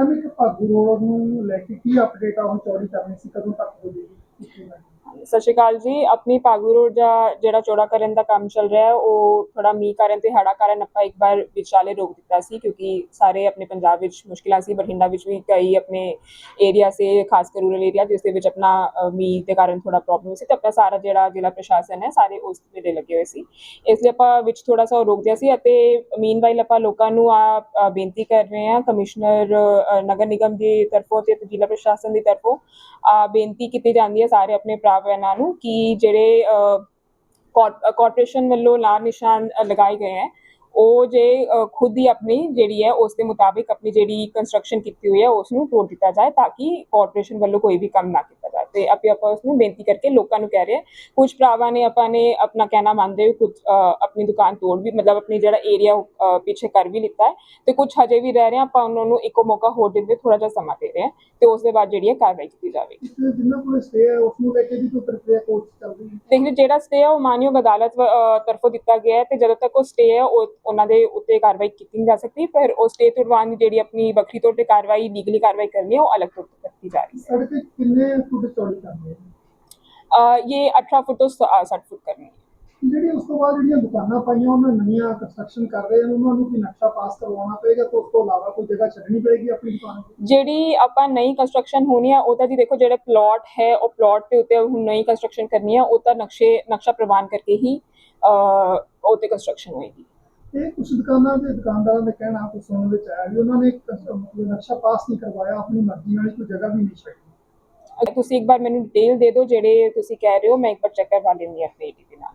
Ma'am ਇੱਕ Bhagu road ਨੂੰ ਲੈ ਕੇ ਕੀ ਅਪਡੇਟ ਆ? ਹੁਣ ਚੌੜੀ ਕਰਨੀ ਸੀ, ਕਦੋਂ ਤੱਕ ਹੋ ਜਾਏਗੀ ਸਤਿ ਸ਼੍ਰੀ ਅਕਾਲ ਜੀ। ਆਪਣੀ ਪਾਗੂ ਰੋਡ ਦਾ ਜਿਹੜਾ ਚੌੜਾ ਕਰਨ ਦਾ ਕੰਮ ਚੱਲ ਰਿਹਾ ਹੈ ਉਹ ਥੋੜਾ ਮੀਂਹ ਕਾਰਨ ਤੇ ਹੜਾ ਕਾਰਨ ਆਪਾਂ ਇੱਕ ਵਾਰ ਵਿਚਾਲੇ ਰੋਕ ਦਿੱਤਾ ਸੀ, ਕਿਉਂਕਿ ਸਾਰੇ ਆਪਣੇ ਪੰਜਾਬ ਵਿੱਚ ਮੁਸ਼ਕਿਲਾਂ ਸੀ, ਬਠਿੰਡਾ ਵਿੱਚ ਵੀ ਕਈ ਆਪਣੇ ਏਰੀਆ ਸੇ, ਖਾਸ ਕਰ ਰੂਰਲ ਏਰੀਆ ਜਿਸ ਦੇ ਵਿੱਚ ਆਪਣਾ ਮੀਂਹ ਦੇ ਕਾਰਨ ਥੋੜਾ ਪ੍ਰੋਬਲਮ ਸੀ ਤੇ ਆਪਣਾ ਸਾਰਾ ਜਿਹੜਾ ਜ਼ਿਲ੍ਹਾ ਪ੍ਰਸ਼ਾਸਨ ਹੈ, ਸਾਰੇ ਉਸ ਦੇ ਲੱਗੇ ਹੋਏ ਸੀ। ਇਸ ਲਈ ਆਪਾਂ ਵਿੱਚ ਥੋੜਾ ਸਾ ਰੋਕ ਦਿਆ ਸੀ ਅਤੇ ਮੀਨਵਾਈਲ ਆਪਾਂ ਲੋਕਾਂ ਨੂੰ ਆ ਬੇਨਤੀ ਕਰ ਰਹੇ ਹਾਂ, ਕਮਿਸ਼ਨਰ ਨਗਰ ਨਿਗਮ ਦੀ ਤਰਫੋਂ ਤੇ ਜ਼ਿਲ੍ਹਾ ਪ੍ਰਸ਼ਾਸਨ ਦੀ ਤਰਫੋਂ, ਆ, ਬੇਨਤੀ ਕੀਤੀ ਜਾਂਦੀ ਹੈ, ਸਾਰੇ ਆਪਣੇ ਭਰਾ ਇਹਨਾਂ ਨੂੰ ਕਿ ਜਿਹੜੇ ਅ, ਕੌਰ- ਕਾਰਪੋਰੇਸ਼ਨ ਵੱਲੋਂ ਲਾ ਨਿਸ਼ਾਨ ਲਗਾਏ ਗਏ ਹੈ। ਉਹ ਜੇ ਖੁਦ ਹੀ ਆਪਣੀ ਜਿਹੜੀ ਹੈ ਉਸ ਦੇ ਮੁਤਾਬਿਕ ਆਪਣੀ ਜਿਹੜੀ ਕੰਸਟਰਕਸ਼ਨ ਕੀਤੀ ਹੋਈ ਹੈ ਉਸ ਨੂੰ ਤੋੜ ਦਿੱਤਾ ਜਾਏ ਤਾਂ ਕਿ ਕਾਰਪੋਰੇਸ਼ਨ ਵੱਲੋਂ ਕੋਈ ਵੀ ਕੰਮ ਨਾ ਕੀਤਾ ਤੇ ਆਪੇ ਆਪਾਂ ਉਸ ਨੂੰ ਬੇਨਤੀ ਕਰਕੇ ਲੋਕਾਂ ਨੂੰ ਕਹਿ ਰਹੇ ਕੁਝ ਭਰਾਵਾਂ ਨੇ ਆਪਾਂ ਨੇ ਆਪਣਾ ਕਹਿਣਾ ਮੰਨਦੇ ਹੋਏ ਕੁਝ ਆਪਣੀ ਦੁਕਾਨ ਤੋੜ ਵੀ ਮਤਲਬ ਆਪਣੀ ਜਿਹੜਾ ਏਰੀਆ ਪਿੱਛੇ ਕਰ ਵੀ ਲਿੱਤਾ ਹੈ। ਤੇ ਕੁਝ ਹਜੇ ਵੀ ਰਹਿ ਰਹੇ ਆਪਾਂ ਉਹਨਾਂ ਨੂੰ ਇੱਕੋ ਮੌਕਾ ਹੋਰ ਦਿੰਦੇ ਥੋੜਾ ਜਿਹਾ ਸਮਾਂ ਦੇ ਰਹੇ ਤੇ ਉਸ ਦੇ ਬਾਅਦ ਜਿਹੜੀ ਹੈ ਕਾਰਵਾਈ ਕੀਤੀ ਜਾਵੇਗੀ। ਜਿੰਨਾ ਕੋਲ ਸਟੇ ਹੈ ਉਸ ਨੂੰ ਲੈ ਕੇ ਵੀ ਕੋਈ ਪ੍ਰਕਿਰਿਆ ਕੋਰਟ ਚੱਲ ਰਹੀ ਹੈ? ਦੇਖੋ ਜਿਹੜਾ ਸਟੇ ਹੈ ਉਹ ਮਾਨਯੋਗ ਅਦਾਲਤ ਤਰਫੋਂ ਦਿੱਤਾ ਗਿਆ ਹੈ ਤੇ ਜਦੋਂ ਤੱਕ ਉਹ ਸਟੇ ਹੈ ਉਹ ਉਹਨਾਂ ਦੇ ਉੱਤੇ ਕਾਰਵਾਈ ਕੀਤੀ ਨਹੀਂ ਜਾ ਸਕਦੀ। ਪਰ ਉਹ ਸਟੇ ਦੀ ਜਿਹੜੀ ਆਪਣੀ ਵੱਖਰੀ ਤੌਰ ਤੇ ਕਾਰਵਾਈ ਲੀਗਲੀ ਕਾਰਵਾਈ ਕਰਨੀ ਹੈ ਉਹ ਅਲੱਗ ਤੌਰ ਤੇ ਕੀਤੀ ਜਾ ਰਹੀ ਹੈ। ਸੜਕ ਕਿੰਨੇ ਫੁੱਟ ਅ, ਇਹ 18 ਫੁੱਟ ਤੋਂ ਸ- ਅ, 60 ਫੁੱਟ ਕਰਨੀ ਹੈ। ਜਿਹੜੀ ਉਸ ਤੋਂ ਬਾਅਦ ਜਿਹੜੀਆਂ ਦੁਕਾਨਾਂ ਪਾਈਆਂ ਉਹਨਾਂ ਨਵੀਆਂ ਕੰਸਟਰਕਸ਼ਨ ਕਰ ਰਹੇ ਹਨ ਉਹਨਾਂ ਨੂੰ ਕੀ ਨਕਸ਼ਾ ਪਾਸ ਕਰਵਾਉਣਾ ਪਏਗਾ ਤੇ ਉਸ ਤੋਂ ਇਲਾਵਾ ਕੋਈ ਜਗ੍ਹਾ ਛੱਡਣੀ ਪਏਗੀ ਆਪਣੀ ਦੁਕਾਨ ਜਿਹੜੀ ਆਪਾਂ ਨਈ ਕੰਸਟਰਕਸ਼ਨ ਹੋਣੀ ਆ ਉਹ ਤਾਂ ਜੀ ਦੇਖੋ ਜਿਹੜੇ ਪਲਾਟ ਹੈ ਉਹ ਪਲਾਟ ਦੇ ਉੱਤੇ ਹੁਣ ਨਈ ਕੰਸਟਰਕਸ਼ਨ ਕਰਨੀ ਆ ਉਹ ਤਾਂ ਨਕਸ਼ੇ ਨਕਸ਼ਾ ਪ੍ਰਵਾਨ ਕਰਕੇ ਹੀ ਉਹ ਤੇ ਕੰਸਟਰਕਸ਼ਨ ਹੋਏਗੀ। ਇਹ ਕੁਝ ਦੁਕਾਨਾਂ ਦੇ ਦੁਕਾਨਦਾਰਾਂ ਦੇ ਕਹਿਣਾ ਕੁਝ ਸੁਣਨ ਵਿੱਚ ਆਇਆ ਵੀ ਉਹਨਾਂ ਨੇ ਨਕਸ਼ਾ ਪਾਸ ਨਹੀਂ ਕਰਵਾਇਆ ਆਪਣੀ ਮਰਜ਼ੀ ਨਾਲ ਹੀ ਕੋਈ ਜਗ੍ਹਾ ਵੀ ਨਹੀਂ ਛੱਡੀ। ਤੁਸੀਂ ਇੱਕ ਵਾਰ ਮੈਨੂੰ ਡਿਟੇਲ ਦੇ ਦਿਓ ਜਿਹੜੇ ਤੁਸੀਂ ਕਹਿ ਰਹੇ ਹੋ, ਮੈਂ ਇੱਕ ਵਾਰ ਚੈੱਕ ਕਰਵਾ ਲੈਂਦੀ ਹਾਂ, ਆਪਣੇ ਏਡੀ ਦੇ ਨਾਲ।